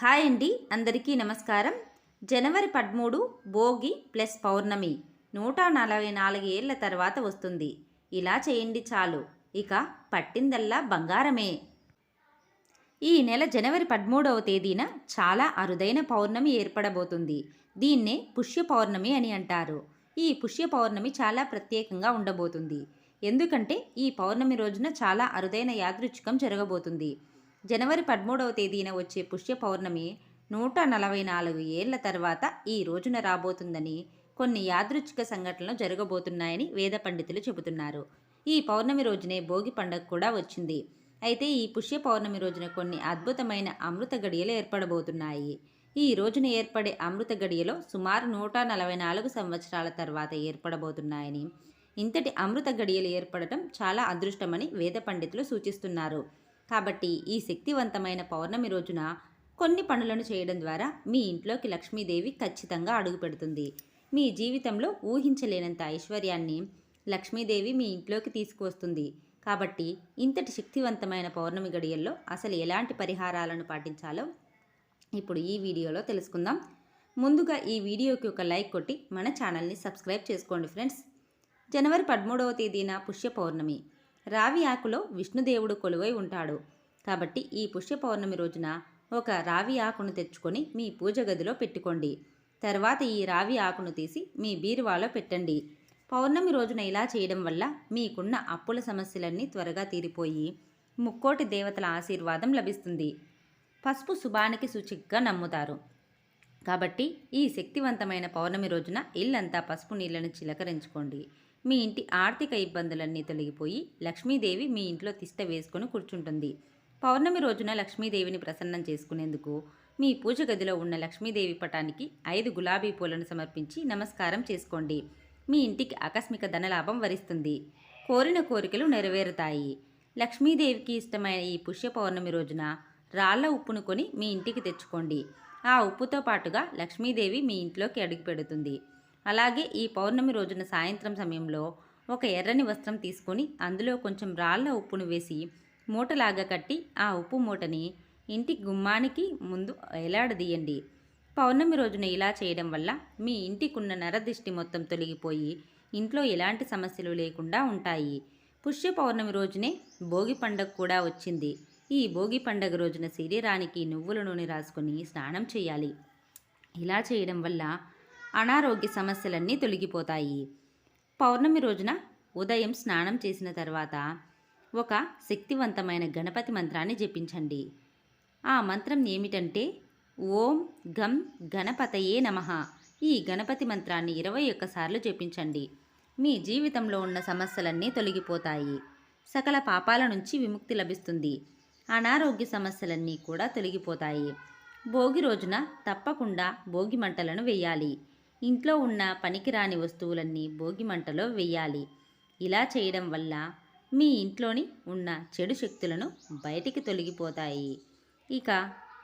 Hi అండి అందరికీ నమస్కారం. జనవరి పదమూడు భోగి ప్లస్ పౌర్ణమి నూట నలభై నాలుగు ఏళ్ళ తర్వాత వస్తుంది. ఇలా చేయండి చాలు ఇక పట్టిందల్లా బంగారమే. ఈ నెల జనవరి పదమూడవ తేదీన చాలా అరుదైన పౌర్ణమి ఏర్పడబోతుంది. దీన్నే పుష్య పౌర్ణమి అని అంటారు. ఈ పుష్య పౌర్ణమి చాలా ప్రత్యేకంగా ఉండబోతుంది. ఎందుకంటే ఈ పౌర్ణమి రోజున చాలా అరుదైన యాదృచ్ఛికం జరగబోతుంది. జనవరి పదమూడవ తేదీన వచ్చే పుష్య పౌర్ణమి నూట నలభై నాలుగు ఏళ్ళ తర్వాత ఈ రోజున రాబోతుందని కొన్ని యాదృచ్ఛిక సంఘటనలు జరగబోతున్నాయని వేద పండితులు చెబుతున్నారు. ఈ పౌర్ణమి రోజునే భోగి పండుగ కూడా వచ్చింది. అయితే ఈ పుష్య పౌర్ణమి రోజున కొన్ని అద్భుతమైన అమృత గడియలు ఏర్పడబోతున్నాయి. ఈ రోజున ఏర్పడే అమృత గడియలో సుమారు నూట నలభై నాలుగు సంవత్సరాల తర్వాత ఏర్పడబోతున్నాయని ఇంతటి అమృత గడియలు ఏర్పడటం చాలా అదృష్టమని వేద పండితులు సూచిస్తున్నారు. కాబట్టి ఈ శక్తివంతమైన పౌర్ణమి రోజున కొన్ని పనులను చేయడం ద్వారా మీ ఇంట్లోకి లక్ష్మీదేవి ఖచ్చితంగా అడుగుపెడుతుంది మీ జీవితంలో ఊహించలేనంత ఐశ్వర్యాన్ని లక్ష్మీదేవి మీ ఇంట్లోకి తీసుకువస్తుంది. కాబట్టి ఇంతటి శక్తివంతమైన పౌర్ణమి గడియల్లో అసలు ఎలాంటి పరిహారాలను పాటించాలో ఇప్పుడు ఈ వీడియోలో తెలుసుకుందాం. ముందుగా ఈ వీడియోకి ఒక లైక్ కొట్టి మన ఛానల్ని సబ్స్క్రైబ్ చేసుకోండి ఫ్రెండ్స్. జనవరి పదమూడవ తేదీన పుష్య పౌర్ణమి. రావి ఆకులో విష్ణుదేవుడు కొలువై ఉంటాడు. కాబట్టి ఈ పుష్య పౌర్ణమి రోజున ఒక రావి ఆకును తెచ్చుకొని మీ పూజ గదిలో పెట్టుకోండి. తర్వాత ఈ రావి ఆకును తీసి మీ బీరువాలో పెట్టండి. పౌర్ణమి రోజున ఇలా చేయడం వల్ల మీకున్న అప్పుల సమస్యలన్నీ త్వరగా తీరిపోయి ముక్కోటి దేవతల ఆశీర్వాదం లభిస్తుంది. పసుపు శుభానికి సూచికగా నమ్ముతారు. కాబట్టి ఈ శక్తివంతమైన పౌర్ణమి రోజున ఇల్లంతా పసుపు నీళ్ళను చిలకరించుకోండి. మీ ఇంటి ఆర్థిక ఇబ్బందులన్నీ తొలగిపోయి లక్ష్మీదేవి మీ ఇంట్లో తిష్ట వేసుకొని కూర్చుంటుంది. పౌర్ణమి రోజున లక్ష్మీదేవిని ప్రసన్నం చేసుకునేందుకు మీ పూజ గదిలో ఉన్న లక్ష్మీదేవి పటానికి ఐదు గులాబీ పూలను సమర్పించి నమస్కారం చేసుకోండి. మీ ఇంటికి ఆకస్మిక ధనలాభం వరిస్తుంది. కోరిన కోరికలు నెరవేరుతాయి. లక్ష్మీదేవికి ఇష్టమైన ఈ పుష్య పౌర్ణమి రోజున రాళ్ళ ఉప్పును కొని మీ ఇంటికి తెచ్చుకోండి. ఆ ఉప్పుతో పాటుగా లక్ష్మీదేవి మీ ఇంట్లోకి అడుగు పెడుతుంది. అలాగే ఈ పౌర్ణమి రోజున సాయంత్రం సమయంలో ఒక ఎర్రని వస్త్రం తీసుకొని అందులో కొంచెం రాళ్ళ ఉప్పును వేసి మూటలాగా కట్టి ఆ ఉప్పు మూటని ఇంటి గుమ్మానికి ముందు ఎలాడదీయండి. పౌర్ణమి రోజున ఇలా చేయడం వల్ల మీ ఇంటికున్న నరదిష్టి మొత్తం తొలగిపోయి ఇంట్లో ఎలాంటి సమస్యలు లేకుండా ఉంటాయి. పుష్య పౌర్ణమి రోజునే భోగి పండగ కూడా వచ్చింది. ఈ భోగి పండగ రోజున శరీరానికి నువ్వుల నూనె రాసుకొని స్నానం చేయాలి. ఇలా చేయడం వల్ల అనారోగ్య సమస్యలన్నీ తొలగిపోతాయి. పౌర్ణమి రోజున ఉదయం స్నానం చేసిన తర్వాత ఒక శక్తివంతమైన గణపతి మంత్రాన్ని జపించండి. ఆ మంత్రం ఏమిటంటే ఓం గం గణపతయే నమ. ఈ గణపతి మంత్రాన్ని ఇరవై ఒక్కసార్లు జపించండి. మీ జీవితంలో ఉన్న సమస్యలన్నీ తొలగిపోతాయి. సకల పాపాల నుంచి విముక్తి లభిస్తుంది. అనారోగ్య సమస్యలన్నీ కూడా తొలగిపోతాయి. భోగి రోజున తప్పకుండా భోగి మంటలను వేయాలి. ఇంట్లో ఉన్న పనికిరాని వస్తువులన్నీ భోగి మంటలో వేయాలి ఇలా చేయడం వల్ల మీ ఇంట్లోని ఉన్న చెడు శక్తులను బయటికి తొలగిపోతాయి. ఇక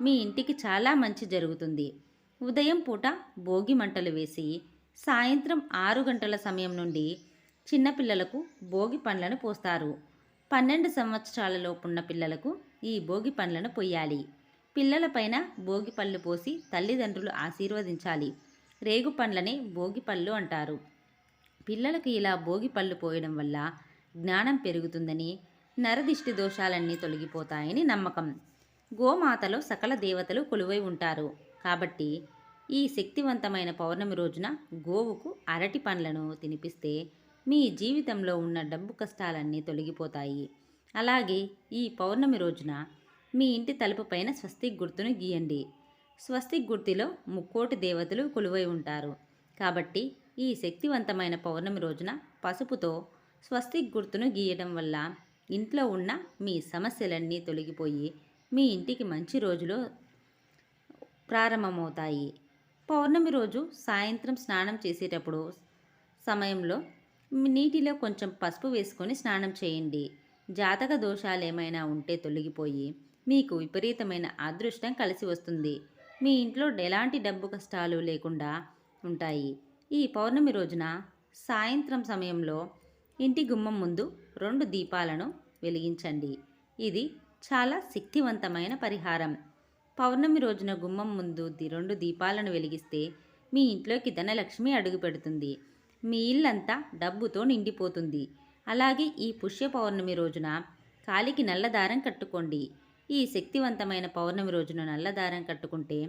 మీ ఇంటికి చాలా మంచి జరుగుతుంది. ఉదయం పూట భోగి మంటలు వేసి సాయంత్రం ఆరు గంటల సమయం నుండి చిన్నపిల్లలకు భోగి పండ్లను పోస్తారు. పన్నెండు సంవత్సరాలలోపున్న పిల్లలకు ఈ భోగి పండ్లను పొయ్యాలి. పిల్లలపైన భోగి పళ్ళు పోసి తల్లిదండ్రులు ఆశీర్వదించాలి. రేగు పండ్లని భోగి పళ్ళు అంటారు. పిల్లలకు ఇలా భోగి పళ్ళు పోయడం వల్ల జ్ఞానం పెరుగుతుందని నరదిష్టి దోషాలన్నీ తొలగిపోతాయని నమ్మకం. గోమాతలో సకల దేవతలు కొలువై ఉంటారు. కాబట్టి ఈ శక్తివంతమైన పౌర్ణమి రోజున గోవుకు అరటి పండ్లను తినిపిస్తే మీ జీవితంలో ఉన్న డబ్బు కష్టాలన్నీ తొలగిపోతాయి. అలాగే ఈ పౌర్ణమి రోజున మీ ఇంటి తలుపు పైన స్వస్తిక్ గుర్తును గీయండి. స్వస్తిక్ గుర్తిలో ముక్కోటి దేవతలు కొలువై ఉంటారు. కాబట్టి ఈ శక్తివంతమైన పౌర్ణమి రోజున పసుపుతో స్వస్తిక్ గుర్తును గీయడం వల్ల ఇంట్లో ఉన్న మీ సమస్యలన్నీ తొలగిపోయి మీ ఇంటికి మంచి రోజులు ప్రారంభమవుతాయి. పౌర్ణమి రోజు సాయంత్రం స్నానం చేసేటప్పుడు సమయంలో నీటిలో కొంచెం పసుపు వేసుకొని స్నానం చేయండి. జాతక దోషాలు ఏమైనా ఉంటే తొలగిపోయి మీకు విపరీతమైన అదృష్టం కలిసి వస్తుంది. మీ ఇంట్లో ఎలాంటి డబ్బు కష్టాలు లేకుండా ఉంటాయి? ఈ పౌర్ణమి రోజున సాయంత్రం సమయంలో ఇంటి గుమ్మం ముందు రెండు దీపాలను వెలిగించండి. ఇది చాలా శక్తివంతమైన పరిహారం. పౌర్ణమి రోజున గుమ్మం ముందు రెండు దీపాలను వెలిగిస్తే మీ ఇంట్లోకి ధనలక్ష్మి అడుగు పెడుతుంది. మీ ఇల్లంతా డబ్బుతో నిండిపోతుంది. అలాగే ఈ పుష్య పౌర్ణమి రోజున కాలికి నల్లదారం కట్టుకోండి. ఈ శక్తివంతమైన పౌర్ణమి రోజున నల్లదారం కట్టుకుంటే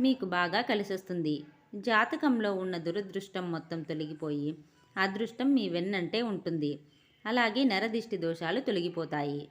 మీకు బాగా కలిసొస్తుంది. జాతకంలో ఉన్న దురదృష్టం మొత్తం తొలగిపోయి అదృష్టం మీ వెన్నంటే ఉంటుంది. అలాగే నరదిష్టి దోషాలు తొలగిపోతాయి.